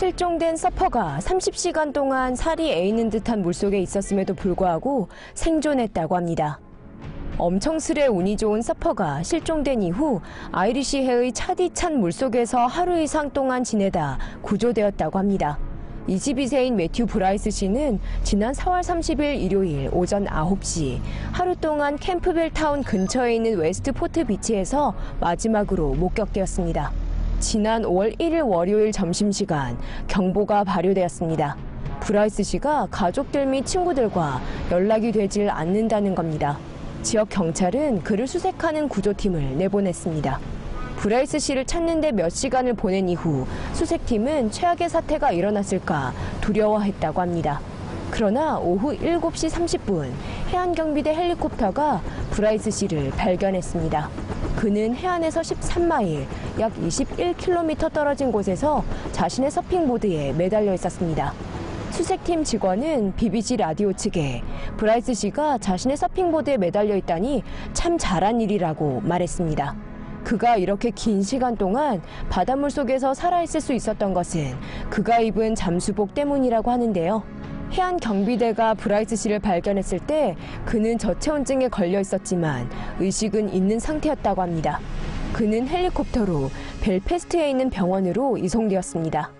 실종된 서퍼가 30시간 동안 살이 에이는 듯한 물속에 있었음에도 불구하고 생존했다고 합니다. 엄청스레 운이 좋은 서퍼가 실종된 이후 아이리시 해의 차디찬 물속에서 하루 이상 동안 지내다 구조되었다고 합니다. 22세인 매튜 브라이스 씨는 지난 4월 30일 일요일 오전 9시 하루 동안 캠프벨 타운 근처에 있는 웨스트 포트 비치에서 마지막으로 목격되었습니다. 지난 5월 1일 월요일 점심시간 경보가 발효되었습니다. 브라이스 씨가 가족들 및 친구들과 연락이 되질 않는다는 겁니다. 지역 경찰은 그를 수색하는 구조팀을 내보냈습니다. 브라이스 씨를 찾는데 몇 시간을 보낸 이후 수색팀은 최악의 사태가 일어났을까 두려워했다고 합니다. 그러나 오후 7시 30분 해안경비대 헬리콥터가 브라이스 씨를 발견했습니다. 그는 해안에서 13마일, 약 21km 떨어진 곳에서 자신의 서핑보드에 매달려 있었습니다. 수색팀 직원은 BBC 라디오 측에 브라이스 씨가 자신의 서핑보드에 매달려 있다니 참 잘한 일이라고 말했습니다. 그가 이렇게 긴 시간 동안 바닷물 속에서 살아있을 수 있었던 것은 그가 입은 잠수복 때문이라고 하는데요. 해안 경비대가 브라이스 씨를 발견했을 때 그는 저체온증에 걸려 있었지만 의식은 있는 상태였다고 합니다. 그는 헬리콥터로 벨페스트에 있는 병원으로 이송되었습니다.